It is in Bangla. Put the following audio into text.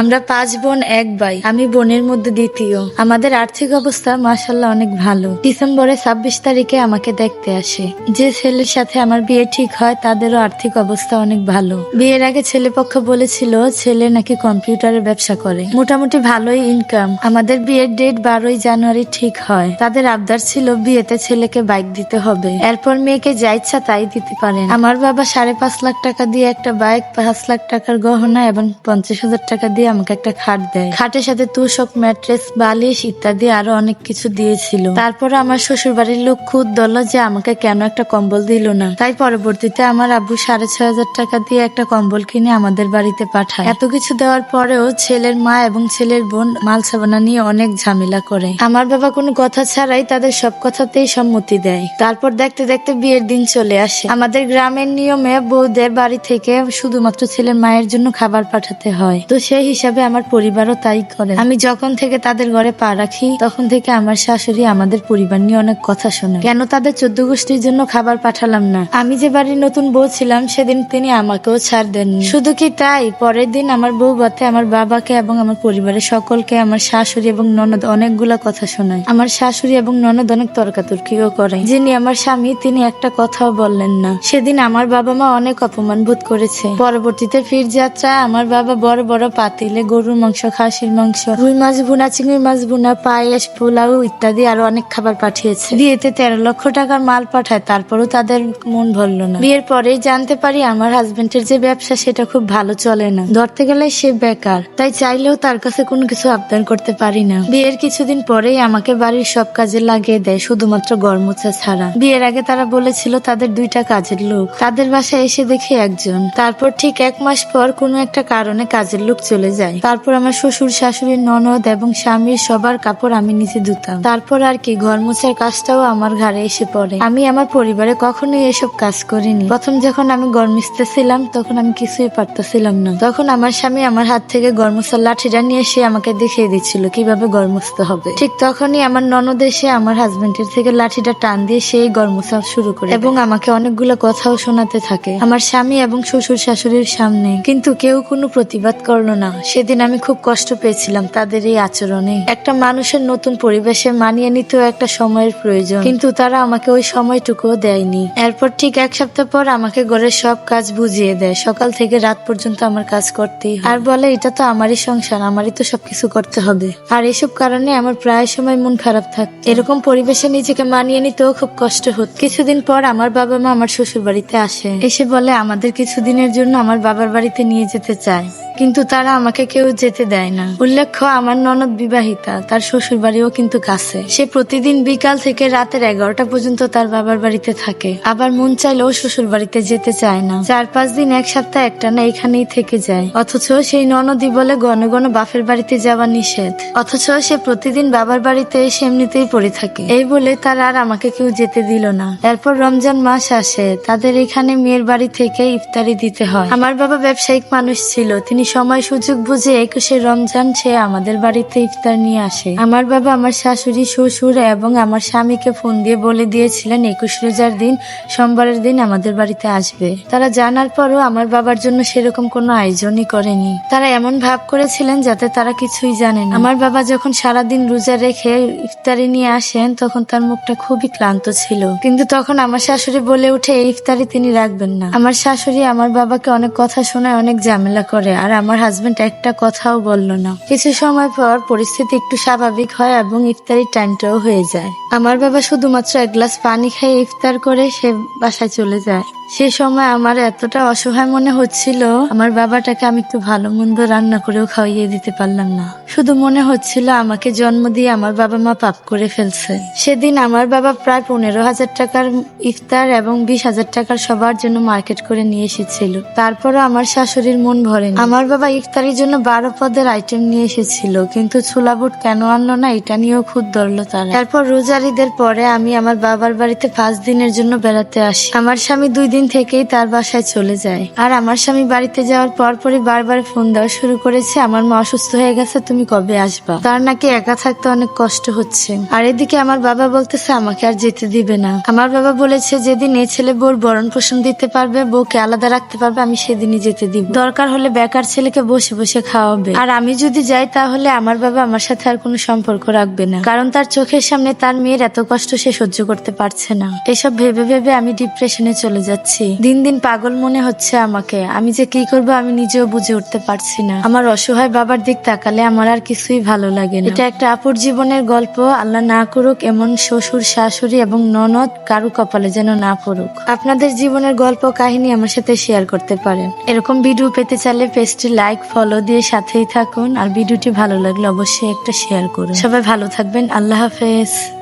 আমরা পাঁচ বোন, এক ভাই। আমি বোনের মধ্যে দ্বিতীয়। আমাদের আর্থিক অবস্থা মাসাল্লাহ অনেক ভালো। ডিসেম্বরে ছাব্বিশ তারিখে আমাকে দেখতে আসে। যে ছেলের সাথে আমার বিয়ে ঠিক হয়, তাদেরও আর্থিক অবস্থা অনেক ভালো। বিয়ের আগে ছেলে পক্ষ বলেছিল, ছেলে নাকি কম্পিউটারের ব্যবসা করে। মোটামুটি ভালোই ইনকাম আমাদের বিয়ের ডেট বারোই জানুয়ারি ঠিক হয়। তাদের আবদার ছিল, বিয়েতে ছেলেকে বাইক দিতে হবে। এরপর মেয়েকে যা ইচ্ছা তাই দিতে পারেন। আমার বাবা সাড়ে পাঁচ লাখ টাকা দিয়ে একটা বাইক পাঁচ লাখ টাকার গহনা এবং পঞ্চাশ হাজার টাকা দিয়ে আমাকে একটা খাট দেয়। খাটের সাথে তুষক, ম্যাট্রেস, বালিশ ইত্যাদি আরও অনেক কিছু দিয়েছিল। তারপরে আমার শ্বশুর বাড়ির লোক খুদ দল যে আমাকে কেন একটা কম্বল দিল না। তাই পরবর্তীতে আমার আব্বু সাড়ে ছয় হাজার টাকা দিয়ে একটা কম্বল কিনে আমাদের বাড়িতে পাঠায়। এত কিছু দেওয়ার পরেও ছেলের মা এবং ছেলের বোন মাল সাবানা নিয়ে অনেক ঝামেলা করে। আমার বাবা কোনো কথা ছাড়াই তাদের সব কথাতেই সম্মতি দেয়। তারপর দেখতে দেখতে বিয়ের দিন চলে আসে। আমাদের গ্রামের নিয়মে বউদের বাড়ি থেকে শুধুমাত্র ছেলের মায়ের জন্য খাবার পাঠাতে হয়। তো সেই হিসাবে আমার পরিবারও তাই করে। আমি যখন থেকে তাদের ঘরে পা রাখি, তখন থেকে আমার শাশুড়ি আমাদের পরিবার নিয়ে অনেক কথা শোনে। কেন তাদের চোদ্দ গোষ্ঠীর জন্য খাবার পাঠালাম না? আমি যে বাড়ির নতুন বউ ছিলাম, সেদিন তিনি আমাকেও ছাড় দেননি। শুধু কি তাই? পরের দিন আমার বউ বাতে আমার বাবাকে এবং আমার পরিবারের সকলকে আমার শাশুড়ি এবং ননদ অনেকগুলা কথা শোনায়। আমার শাশুড়ি এবং ননদ অনেক তর্কাতর্কিও করে। যিনি আমার স্বামী, তিনি একটা কথাও বললেন না। সেদিন আমার বাবা মা অনেক অপমান বোধ করেছে। পরবর্তীতে ফির যাত্রা আমার বাবা বড় বড় পাতিলে গরুর মাংস, খাসির মাংস, রুই মাছ ভুনা, চিংড়ি মাছ ভুনা, পায়েস, পোলাও ইত্যাদি আরও অনেক খাবার পাঠিয়েছে। বিয়েতে তেরো লক্ষ টাকার মাল পাঠায়, তারপরও তাদের মন ভরল না। বিয়ের পরেই জানতে পারি আমার হাজবেন্ডের যে ব্যবসা, সেটা খুব ভালো চলে না। ধরতে গেলে সে বেকার, তাই চাইলেও তার কাছে কোনো কিছু আবদার করতে পারি না। বিয়ের কিছুদিন পরেই আমাকে বাড়ির সব কাজে লাগিয়ে দেয়, শুধুমাত্র গরমোচা ছাড়া। বিয়ের আগে তারা বলেছিল তাদের দুইটা কাজের লোক। তাদের বাসায় এসে দেখে একজন। তারপর ঠিক এক মাস পর কোনো একটা কারণে কাজের লোক চলে যায় তারপর আমার শ্বশুর শাশুড়ির ননদ এবং স্বামীর সবার কাপড় আমি নিজে ধুতাম। তারপর আর কি, ঘর মোছার কাজটাও আমার ঘাড়ে এসে পড়ে। আমি আমার পরিবারে কখনোই এসব কাজ করিনি। প্রথম যখন আমি গরমিস্তে ছিলাম তখন আমি কিছুই পারতেছিলাম না। তখন আমার স্বামী আমার হাত থেকে গরমসার লাঠিটা নিয়ে এসে আমাকে দেখিয়ে দিচ্ছিল কীভাবে গরমসতে হবে। ঠিক তখনই আমার ননদ এসে আমার হাজবেন্ডের থেকে লাঠিটা টান দিয়ে সেই গরমসা শুরু করে এবং আমাকে অনেকগুলো কথাও শোনাতে থাকে। আমার স্বামী এবং শ্বশুর, শাশুড়ির সামনে। কিন্তু কেউ কোনো প্রতিবাদ করল না। সেদিন আমি খুব কষ্ট পেয়েছিলাম তাদের এই আচরণে। একটা মানুষের নতুন পরিবেশে মানিয়ে নিতেও একটা সময়ের প্রয়োজন। কিন্তু তারা আমাকে ওই সময়টুকুও দেয়নি। এরপর ঠিক এক সপ্তাহ পর আমাকে ঘরের সব কাজ বুঝিয়ে দেয়। সকাল থেকে রাত পর্যন্ত আমার কাজ করতেই আর বলে, এটা তো আমারই সংসার, আমারই তো সবকিছু করতে হবে। আর এসব কারণে আমার প্রায় সময় মন খারাপ থাকে এরকম পরিবেশে নিজেকে মানিয়ে নিতেও খুব কষ্ট হতো। কিছুদিন পর আমার বাবা মা আমার শ্বশুর বাড়িতে আসে। এসে বলে, আমাদের কিছুদিনের জন্য আমার বাবার বাড়িতে নিয়ে যেতে চায় কিন্তু তারা আমাকে কেউ যেতে দেয় না। উল্লেখ্য, আমার ননদ বিবাহিতা, তার শ্বশুর বাড়িও কিন্তু কাছে। সে প্রতিদিন বিকাল থেকে রাতের এগারোটা পর্যন্ত তার বাবার বাড়িতে থাকে। আবার মন চাইলেও শ্বশুর বাড়িতে যেতে চায় না। চার পাঁচ দিন এক সপ্তাহ একটা না এখানেই থেকে যায়। অথচ সেই ননদি বলে, গণ গণ, বাপের বাড়িতে যাওয়া নিষেধ। অথচ সে প্রতিদিন বাবার বাড়িতে এসে এমনিতেই পড়ে থাকে। এই বলে তার আর আমাকে কেউ যেতে দিল না। এরপর রমজান মাস আসে। তাদের এখানে মেয়ের বাড়ি থেকে ইফতারি দিতে হয়। আমার বাবা ব্যবসায়িক মানুষ ছিল। তিনি সময় সুযোগ বুঝে একুশে রমজান সে আমাদের বাড়িতে ইফতার নিয়ে আসে। আমার বাবা আমার শাশুড়ি, শ্বশুর এবং আমার স্বামীকে ফোন দিয়ে বলে দিয়েছিলেন, একুশ রোজার দিন, সোমবারের দিন আমাদের বাড়িতে আসবে। তারা জানার পরও আমার বাবার জন্য সেরকম কোনো আয়োজনই করেনি। তারা এমন ভাব করেছিলেন যাতে তারা কিছুই জানে না। আমার বাবা যখন সারাদিন রোজা রেখে ইফতারি নিয়ে আসেন, তখন তার মুখটা খুবই ক্লান্ত ছিল। কিন্তু তখন আমার শাশুড়ি বলে উঠে, এই ইফতারি তিনি রাখবেন না। আমার শাশুড়ি আমার বাবাকে অনেক কথা শোনায়, অনেক ঝামেলা করে। আর আমার হাজবেন্ড একটা কথাও বলল না। কিছু সময় পর পরিস্থিতি একটু স্বাভাবিক হয় এবং ইফতারির টাইমটাও হয়ে যায়। আমার বাবা শুধুমাত্র এক গ্লাস পানি খেয়ে ইফতার করে সে বাসায় চলে যায়। সে সময় আমার এতটা অসহায় মনে হচ্ছিল, আমার বাবাটাকে আমি একটু ভালো মন্দ রান্না করেও খাওয়াইয়ে দিতে পারলাম না। শুধু মনে হচ্ছিল আমাকে জন্ম দিয়ে আমার বাবা মা পাপ করে ফেলছে। সেদিন আমার বাবা প্রায় পনেরো হাজার টাকার ইফতার এবং বিশ হাজার টাকার সবার জন্য মার্কেট করে নিয়ে এসেছিল। তারপরও আমার শাশুড়ির মন ভরেনি। আমার বাবা ইফতারির জন্য বারো পদের আইটেম নিয়ে এসেছিল, কিন্তু ছোলা বুট কেন আনলো না এটা নিয়েও খুদ ধরলো তারা। তারপর রোজার ঈদের পরে আমি আমার বাবার বাড়িতে পাঁচ দিনের জন্য বেড়াতে আসি। আমার স্বামী দুই দিন থেকেই তার বাসায় চলে যায়। আর আমার স্বামী বাড়িতে যাওয়ার পর পরই বারবার ফোন দেওয়া শুরু করেছে, আমার মা অসুস্থ হয়ে গেছে, তুমি কবে আসবা? তার নাকি একা থাকতে অনেক কষ্ট হচ্ছে। আর এদিকে আমার বাবা বলতেছে, আমাকে আর যেতে দিবে না। আমার বাবা বলেছে, যেদিন এ ছেলে বোর বরণ পোষণ দিতে পারবে, বউকে আলাদা রাখতে পারবে, আমি সেদিনই যেতে দিব। দরকার হলে বেকার ছেলেকে বসে বসে খাওয়াবে। আর আমি যদি যাই, তাহলে আমার বাবা আমার সাথে আর কোনো সম্পর্ক রাখবে না। কারণ তার চোখের সামনে তার মেয়ের এত কষ্ট সে সহ্য করতে পারছে না। এসব ভেবে ভেবে আমি ডিপ্রেশনে চলে যাচ্ছি। দিন দিন পাগল মনে হচ্ছে আমাকে। আমি যে কি করব আমি নিজেও বুঝে উঠতে পারছি না। আমার অসহায় বাবার দিক তাকালে আমার আর কিছুই ভালো লাগে না। এটা একটা আপুর জীবনের গল্প। আল্লাহ না করুক, এমন শ্বশুর, শাশুড়ি এবং ননদ কারু কপালে যেন না পড়ুক। আপনাদের জীবনের গল্প কাহিনী আমার সাথে শেয়ার করতে পারেন। এরকম ভিডিও পেতে চাইলে পেজটি লাইক ফলো দিয়ে সাথেই থাকুন। আর ভিডিওটি ভালো লাগলে অবশ্যই একটা শেয়ার করুন। সবাই ভালো থাকবেন। আল্লাহ হাফেজ।